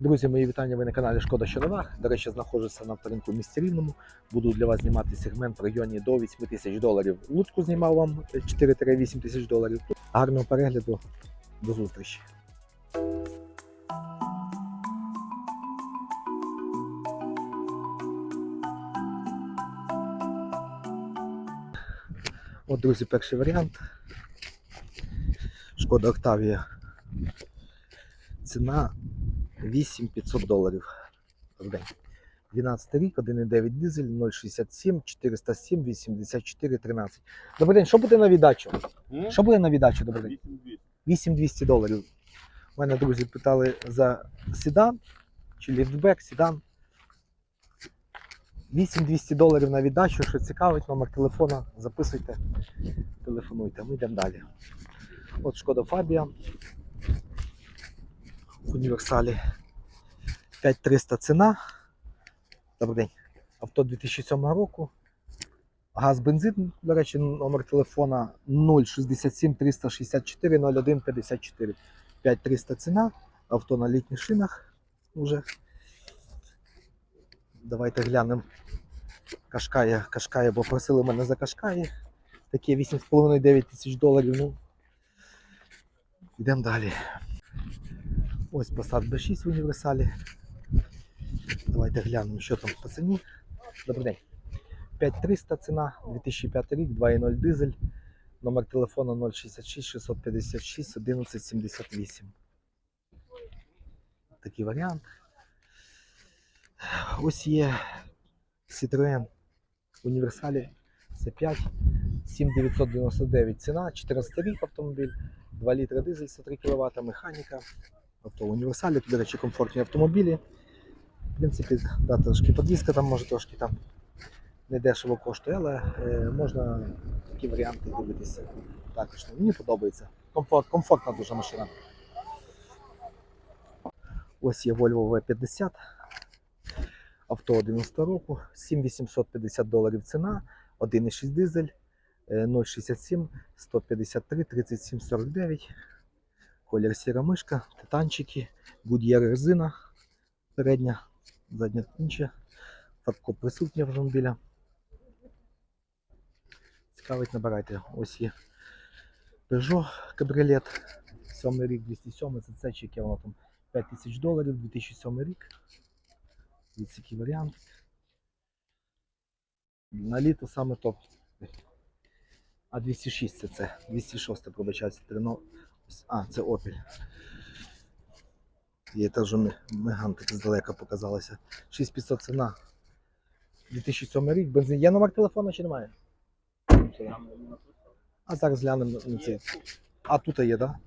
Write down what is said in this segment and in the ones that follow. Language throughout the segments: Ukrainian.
Друзі, мої вітання. Ви на каналі Шкода що новах. До речі, знаходжуся на авторинку в місті Рівному. Буду для вас знімати сегмент в районі до 8 тисяч доларів. Луцьку знімав вам 4-8 тисяч доларів. Гарного перегляду. До зустрічі. От, друзі, перший варіант. Шкода Октавія. Ціна 8500 доларів в день. 12 рік, 1,9 дизель, 067, 407, 84, 13. Добрий день, що буде на віддачу? Що буде на віддачу, добрий день? 8200 доларів. У мене друзі питали за седан чи ліфтбек, седан. 8200 доларів на віддачу, що цікавить, номер телефона, записуйте, телефонуйте, ми йдемо далі. От Шкода Фабія в універсалі 5300 ціна. Добрий день. Авто 2007 року. Газ бензин, до речі, номер телефона 067 364 01 54. 5300 ціна. Авто на літніх шинах уже. Давайте глянемо. Кашкає, Кашкає, бо просили мене за Кашкає. Такі 8,5-9 тисяч доларів. Ну, йдемо далі. Ось Passat B6 в універсалі. Давайте глянемо, що там по ціні. Добрий день. 5300 ціна, 2005 рік, 2.0 дизель. Номер телефону 066 656 1178. Такий варіант. Ось є Citroën універсалі C5 7999 ціна, 14 рік автомобіль, 2 літра дизель, 103 кВт, механіка. Авто в універсалі, до речі, комфортні автомобілі. В принципі, да, трошки подвізка там може трошки там не дешево коштує, але е, можна такі варіанти дивитися. Також мені подобається. Комфорт, комфортна дуже машина. Ось є Volvo V50. Авто 11 року, 7850 доларів ціна, 1,6 дизель, е, 067 153 37 49. Колір сіра мишка, титанчики, Goodyear резина передня, задня інша. Фарко присутня автомобіля. Цікавить, набирайте. Ось є Peugeot кабріолет. 7 рік, 207, це це чеки, воно там 5000 доларів, 2007 рік. Такий варіант. На літо саме топ. А 206 це це. 206 пробачається. А, це Opel. Є теж Меган так здалека показалася. 6500 ціна. 2007 рік, бензин. Є номер телефону чи немає? А зараз глянемо на цей. А тут є, так? Да?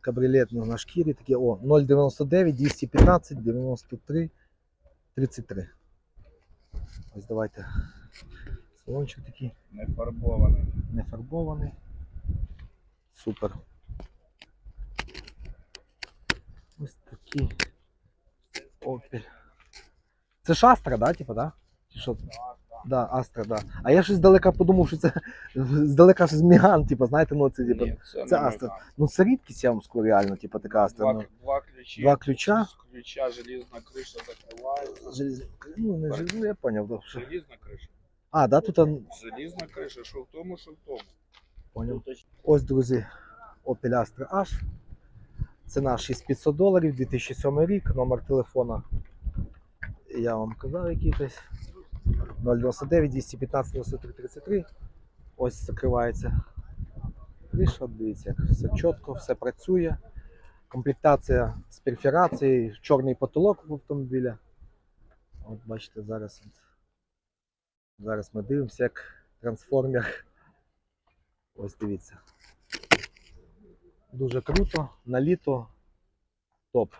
Кабріолет ну, на шкірі такі. О, 099 215 93 33. Ось давайте. Салончик такий Не фарбований. не фарбований. Супер. Ось такі. Опель. Це ж Астра, да, типа, да? Чи що? Да, Астра, да. А я щось здалека подумав, що це здалека щось Міган, типа, знаєте, ну це типа. Ні, це, це не Астра. Меган. Ну це рідкість, я вам скажу, реально, типа така Астра. Два, Ну, два ключі. два ключа. З ключа желізна криша закривається. желіз... Ну, не ну, я поняв, да, що. Желізна криша. А, да, тут он... Желізна криша, що в тому, що в тому. Поняв. Ось, друзі, Opel Astra H. Ціна 6500 доларів, 2007 рік, номер телефона. Я вам казав який десь. 099 215 93 33. Ось закривається. Криша, дивіться, все чітко, все працює. Комплектація з перфорацією, чорний потолок в автомобіля. От бачите, зараз. Зараз ми дивимося, як трансформер. Ось дивіться. Дуже круто, на літо топ.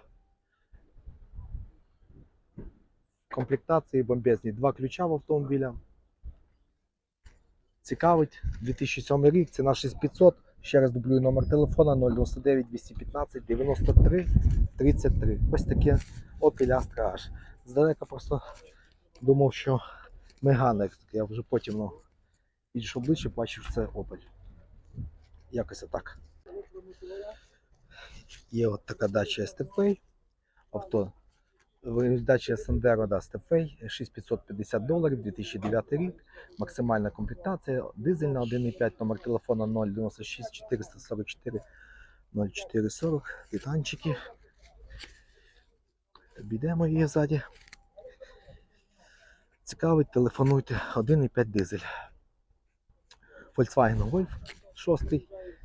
Комплектації бомбезні. Два ключа в автомобіля. Цікавить. 2007 рік, ціна 6500. Ще раз дублюю номер телефона 099 215 93 33. Ось таке Opel Astra H. Здалека просто думав, що Megane. Я вже потім ну, підійшов ближче, бачив, що це Opel. Якось отак. Є от така дача STP. авто. Передача Sandero да, Stepway 6550 доларів, 2009 рік, максимальна комплектація, дизельна 1,5, номер телефона 096 444 0440, титанчики. Обійдемо її ззаді. Цікавить, телефонуйте 1,5 дизель. Volkswagen Golf 6,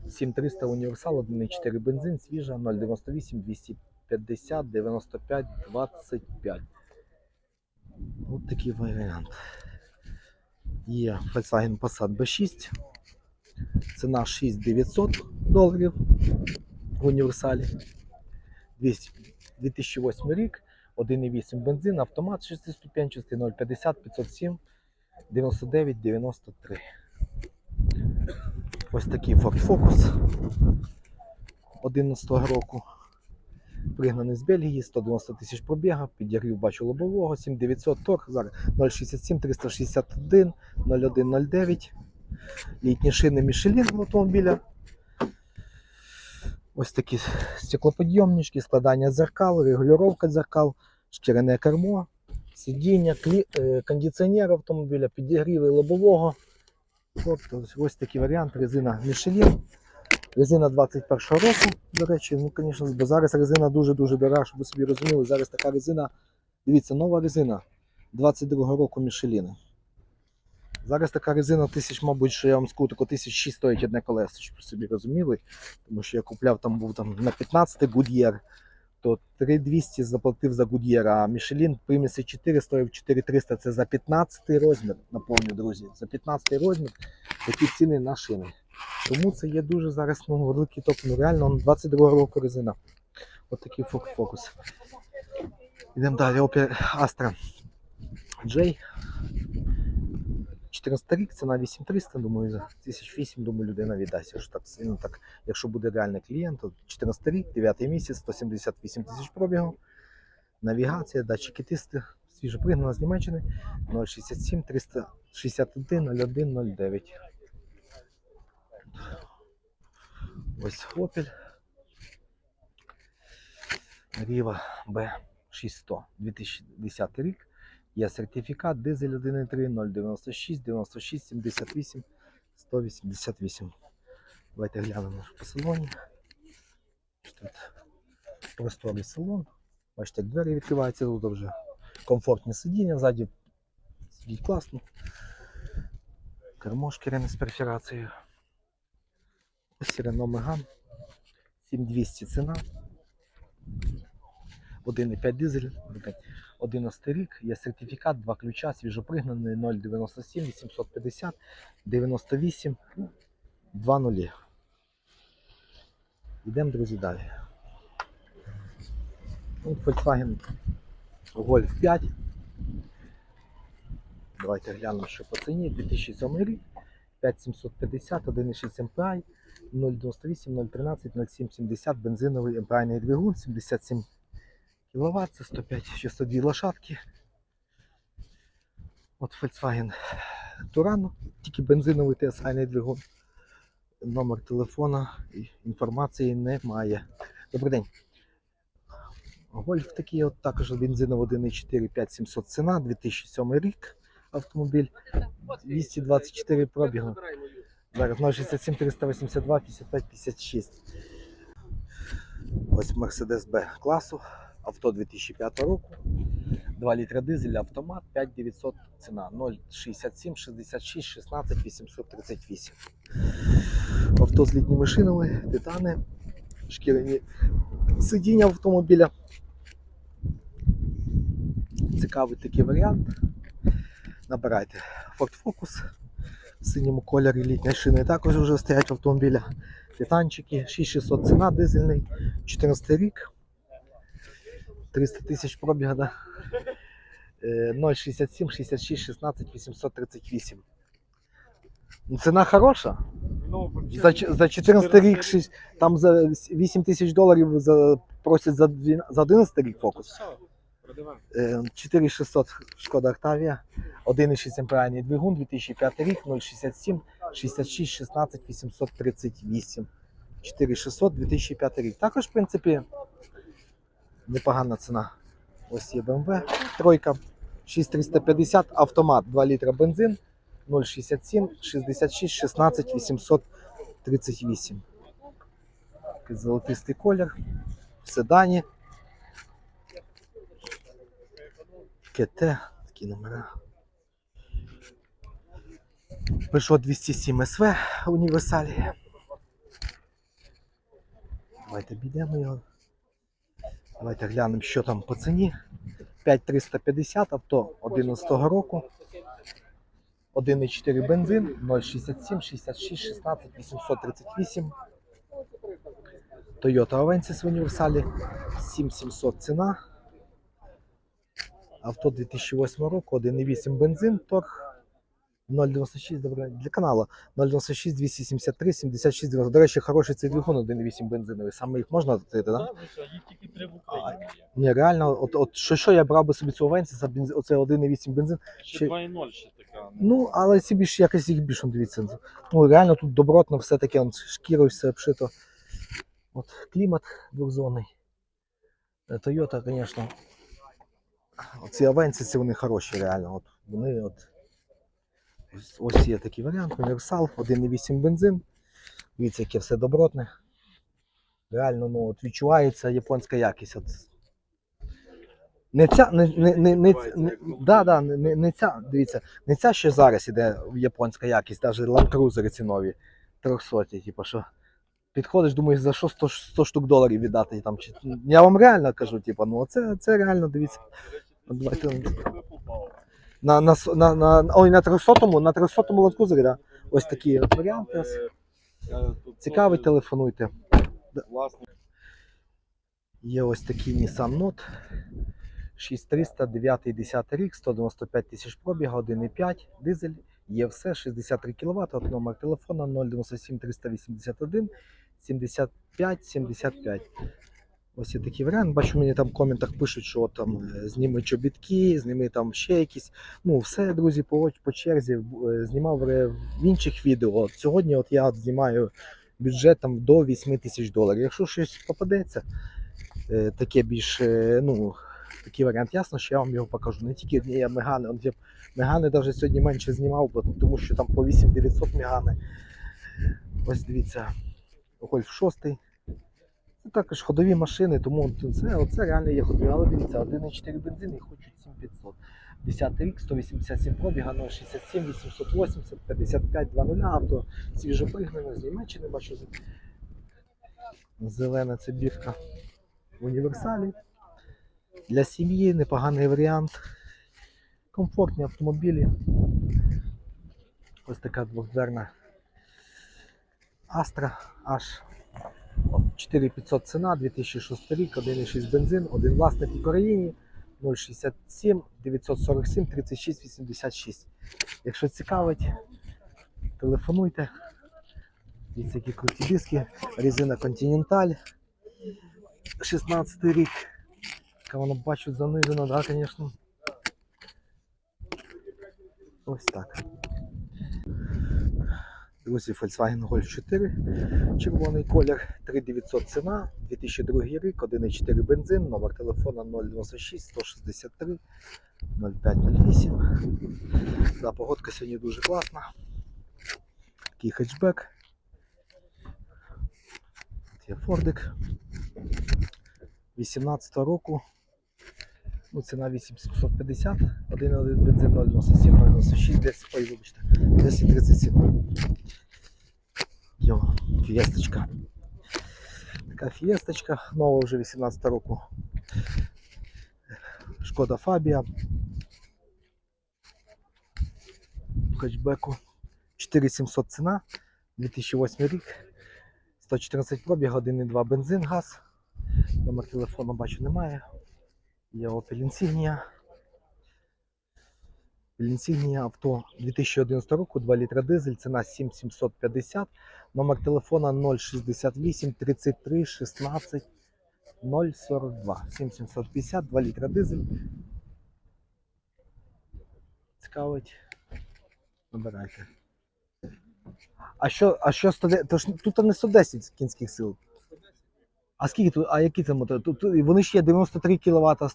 7300 універсал, 1,4 бензин, свіжа, 098 250 95 25. Ось такий варіант. Є Volkswagen Passat B6. Ціна 6900 доларів в універсалі. 200 2008 рік, 1,8 бензин, автомат 6-ступенчастий, 050 507 99 93. Ось такий Ford Focus 11 року. Пригнаний з Бельгії, 190 тисяч пробіга, підігрів бачу лобового, 7900 торг, зараз 067 361 0109. Літні шини в автомобіля. Ось такі стеклоподйомнички, складання дзеркал, регулювання дзеркал, шкіряне кермо, сидіння, е, кондиціонер автомобіля, підігріви лобового. Тобто ось такий варіант, резина Michelin. Резина 21 року, до речі, ну, звісно, бо зараз резина дуже-дуже дорога, щоб ви собі розуміли. Зараз така резина, дивіться, нова резина 22 року Michelin. Зараз така резина тисяч, мабуть, що я вам скажу, тако тисяч шість стоїть одне колесо, щоб ви собі розуміли. Тому що я купляв там був там на 15 Goodyear, то 3200 заплатив за Goodyear, а Michelin приміси 4 стоїв 4300. Це за 15 розмір, напомню, друзі. За 15 розмір такі ціни на шини. Тому це є дуже зараз ну, великий топ. Ну реально 22 року резина. От такий фок- фокус. Йдемо далі. Opel Astra J. 14 рік, ціна 8300, думаю, за 1008, думаю, людина віддасть. Що так, сильно так, якщо буде реальний клієнт, то 14 рік, 9 місяць, 178 тисяч пробігу. Навігація, датчики тисти, свіжо пригнана з Німеччини 067 361 01 09. Ось Opel. Riva B600 2010 рік. Є сертифікат, дизель 1.3, 096, 96, 78, 188. Давайте глянемо по салоні. Тут просторий салон. Бачите, як двері відкриваються, тут вже комфортні сидіння, ззаді сидіть класно. Кермо шкіряне з перфорацією. Ось Renault Megane 7200 ціна. 1,5 дизель, 11 рік, є сертифікат, два ключа, свіжопригнаний 097 850 98 2 нулі. Йдемо, друзі, далі. Volkswagen Golf 5. Давайте глянемо, що по ціні. 2007 рік, 5750, 1,6 MPI, 098, 013, 0770, бензиновий MPI двигун, 77 кВт, це 105 чи 102 лошадки. От Volkswagen Туран, тільки бензиновий TSI двигун. Номер телефона і інформації немає. Добрий день. Гольф такий, от також бензинов 1.4 5700 ціна, 2007 рік автомобіль, 224 пробігу. Зараз 067 382 55 56. Ось Mercedes B класу, авто 2005 року. 2 літра дизель, автомат, 5900 ціна, 067 66 16 838. Авто з літніми шинами, титани, шкіряні сидіння автомобіля. Цікавий такий варіант. Набирайте Ford Focus в синьому кольорі літні шини також вже стоять в автомобілях. Титанчики, 6600 ціна, дизельний, 14 рік, 300 тисяч пробіга, да? Е, 067, 66, 16, 838. Ну, Ціна хороша. Ну, За, за 14 рік шість- там за 8 тисяч доларів за, просять за, 12 за 11 рік фокус. Все, продавай. Е, 4600 Шкода Октавія, 1,6 амперний двигун, 2005 рік, 067, 66, 16, 838. 4600, 2005 рік. Також, в принципі, Непогана ціна. Ось є BMW. Тройка 6350, автомат 2 літра бензин 067 66 16 838. Такий Золотистий колір. В седані. КТ, такі номера. Peugeot 207 SV універсалі. Давайте підемо його. Давайте глянемо, що там по ціні. 5350 авто 11 року. 1,4 бензин, 067, 66, 16, 838. Toyota Avensis в універсалі. 7700 ціна. Авто 2008 року, 1,8 бензин, торг 0,96 добре, для каналу. 0,96, 273, 76, 90. До речі, хороший цей двигун 1,8 бензиновий. Саме їх можна так? Да? Так, їх тільки три в Україні. Ні, реально, от, от що, що я брав би собі цю Avensis, за бензин, оце 1,8 бензин. Ще Ще- 2,0 ще така. Ну, але ці більш якось їх більше дивіться. Ну, реально тут добротно все таке, он, шкірою все обшито. От клімат двохзонний. Е, Toyota, звісно. Ці Avensis, вони хороші, реально. От, вони от. Ось, є такий варіант, універсал, 1,8 бензин. Дивіться, яке все добротне. Реально, ну, от відчувається японська якість. От. Не ця, не, не, не, не, не, да, да, не, не, ця, дивіться, не ця, що зараз іде японська якість, навіть Land Cruiser ці нові 300, типу, що підходиш, думаєш, за що 100, 100 штук доларів віддати. Там, чи... Я вам реально кажу, типу, ну це, це реально, дивіться. Давайте, на, на, на, на, ой, на 300-му, на 300-му Land да. ось такі варіанти. Цікавий, телефонуйте. Є ось такий Nissan Note 6300, 9 10 рік, 195 тисяч пробіга, 1,5, дизель, є все, 63 кВт, от номер телефона 097 381 75 75. Ось є такий варіант. Бачу, мені там в коментах пишуть, що там е, зніми чобітки, зніми там ще якісь. Ну, все, друзі, по, по черзі е, знімав в інших відео. Сьогодні от я от знімаю бюджет там до 8 тисяч доларів. Якщо щось попадеться, е, таке більш, ну, такий варіант, ясно, що я вам його покажу. Не тільки я Мегани, я Мегани навіть сьогодні менше знімав, тому що там по 8900 Мегани. Ось дивіться, Гольф 6. Це також ходові машини, тому це, оце реально є ходові. Але дивіться, 1,4 бензин і хочуть 7500. 10 рік, 187 пробіга, 067, 880, 55, 2.0, авто свіжопригнане з Німеччини, бачу. Зелена це бірка в універсалі. Для сім'ї непоганий варіант. Комфортні автомобілі. Ось така двохдверна Astra H. 4500 ціна, 2006 рік, 1,6 бензин, один власник в Україні, 067 947 36 86. Якщо цікавить, телефонуйте. Дивіться, які круті диски. Резина Continental. 16 рік. Вона бачу занижена, да, звісно. Ось так. Друзі, Volkswagen Golf 4, червоний колір, 3900 ціна, 2002 рік, 1,4 бензин, номер телефона 096 163 0508. Да, погодка сьогодні дуже класна. Такий хетчбек. Є Фордик. 18 року. Ну, ціна 8750, 1,1 бензин 097, 096, 10, ой, вибачте, 1037. Йо, фієсточка. Така фієсточка, нова вже 18 року. Шкода Фабія. В хетчбеку. 4700 ціна, 2008 рік. 114 пробіг, 1,2 бензин, газ. Номер телефону бачу немає. Є Opel Insignia. Авто 2011 року, 2 літра дизель, ціна 7750. Номер телефона 068 33 16 042. 7750, 2 літра дизель. Цікавить. Набирайте. А що, а що 110? Тож тут не 110 кінських сил. А скільки тут, а які це мотори? Тут, вони ж є 93 кВт,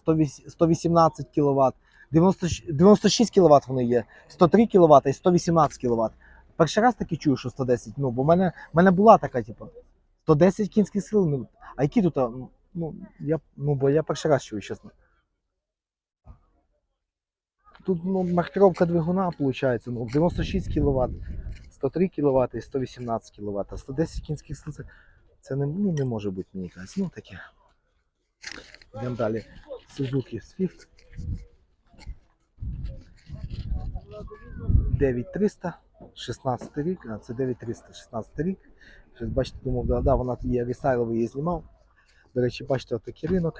118 кВт, 96 кВт вони є, 103 кВт і 118 кВт. Перший раз таки чую, що 110. Ну, бо в мене, в мене була така, типу, 110 кінських сил. Ну, а які тут? Ну, я, ну, бо я перший раз чую, чесно. Тут ну, маркировка двигуна виходить, ну, 96 кВт, 103 кВт і 118 кВт. 110 кінських сил це, не, ну, не може бути, мені кажуть. Ну таке. Йдемо далі. Suzuki Swift. 9300, 16 рік, а це 9300, 16 рік. Щось бачите, думав, да, вона є рестайловий, її знімав. До речі, бачите, отакий ринок.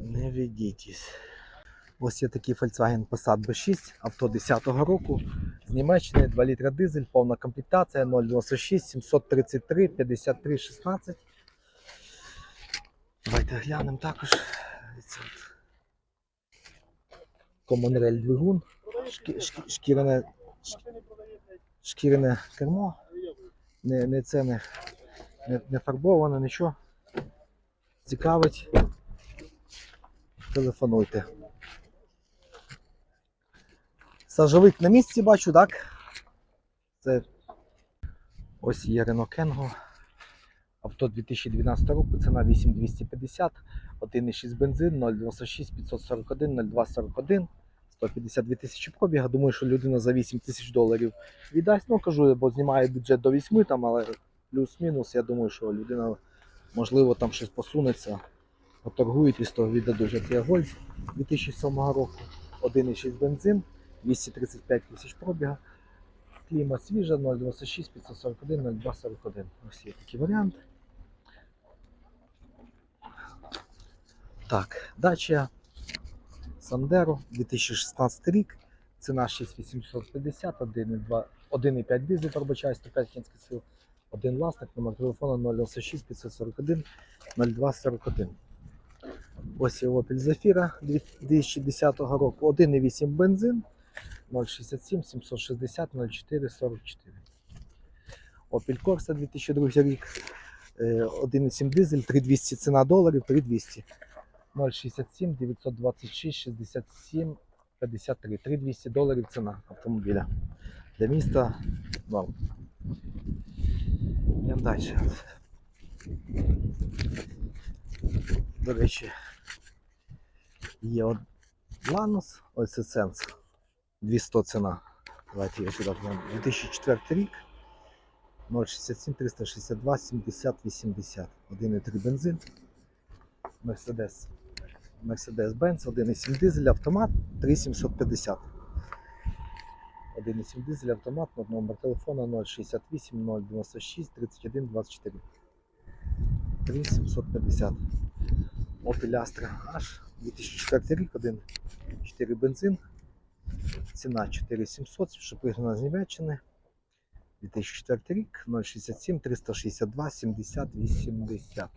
Не ведітесь. Ось є такий Volkswagen Passat B6, авто 10-го року. З Німеччини 2 літра дизель, повна комплектація 096 733 53 16. Давайте глянемо також. Rail двигун, шкі, шкі, шкіряне, шкі- шкіряне кермо. Не, не це не, не, не нічого. Цікавить. Телефонуйте. Сажовик на місці бачу, так? Це ось є Renault Kengo. Авто 2012 року, ціна 8250, 1,6 бензин, 0,96, 541, 0241, 152 тисячі пробіга. Думаю, що людина за 8 тисяч доларів віддасть. Ну, кажу, бо знімає бюджет до 8 там, але плюс-мінус, я думаю, що людина, можливо, там щось посунеться, поторгують і з того віддадуть. Є Гольф 2007 року, 1,6 бензин, 235 тисяч пробіга. Кліма свіжа 0,96, 541, 0241. Ось є такий варіант. Так, дача Сандеро 2016 рік. Ціна 6850, 1,5 дизель пробачає, 105 кінських сил, один власник, номер телефону 096 541 0241. Ось є Opel Zafira 2010 року, 1,8 бензин, 067 760 04 44. Opel Corsa 2002 рік, е, 1,7 дизель, 3200 ціна доларів, 3200. 067 926 67 53. 3200 доларів ціна автомобіля. Для міста норм. Йдемо далі. До речі, є Ланус, ось це сенс. 200 ціна. Давайте я сюди гляну. 2004 рік. 067 362 70 80. 1,3 бензин. Мерседес. Mercedes-Benz 1,7 дизель, автомат 3750. 1,7 дизель, автомат, номер телефона 068 096 31 24. 3750. Opel Astra H 2004 рік, 1,4 бензин. Ціна 4700, що пригнана з Німеччини. 2004 рік, 067 362 70 80.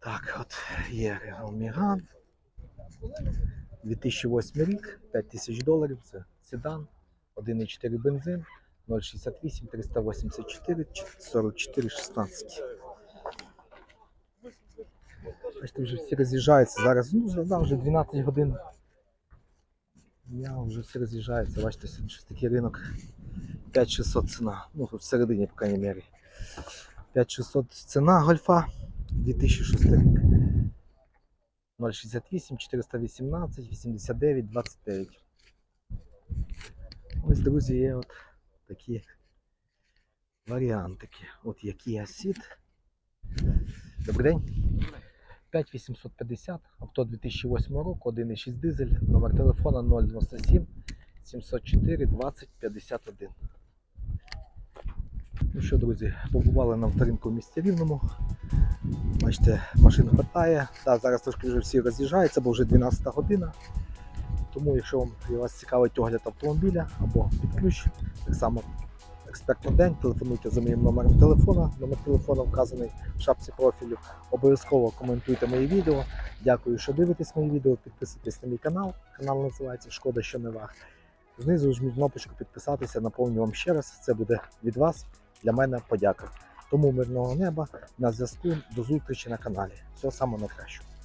Так, от є Megane. 2008 рік, 5000 доларів, це седан, 1,4 бензин, 068 384 44 16. Бачите, вже всі роз'їжджаються зараз. Ну, да, вже 12 годин. Я вже всі роз'їжджаються. Бачите, сьогодні щось такий ринок. 5600 ціна. Ну, всередині, по крайній мірі. 5600 ціна гольфа 2006 рік. 068 418 89 29. Ось, друзі, є от такі варіантики. От є Kia. Добрий день. 5850, авто 2008 року, 1,6 дизель, номер телефона 097 704 20 51. Ну що, друзі, побували на авторинку в місті Рівному. Бачите, машин хватає. Да, зараз трошки вже всі роз'їжджаються, бо вже 12 година. Тому, якщо вам вас цікавить огляд автомобіля або під ключ, так само експерт на день, телефонуйте за моїм номером телефона. Номер телефона вказаний в шапці профілю. Обов'язково коментуйте мої відео. Дякую, що дивитесь мої відео. Підписуйтесь на мій канал. Канал називається Шкода, що не ваг. Знизу жміть кнопочку підписатися, наповню вам ще раз. Це буде від вас для мене подяка. Тому мирного неба на зв'язку. До зустрічі на каналі. Всього найкращого.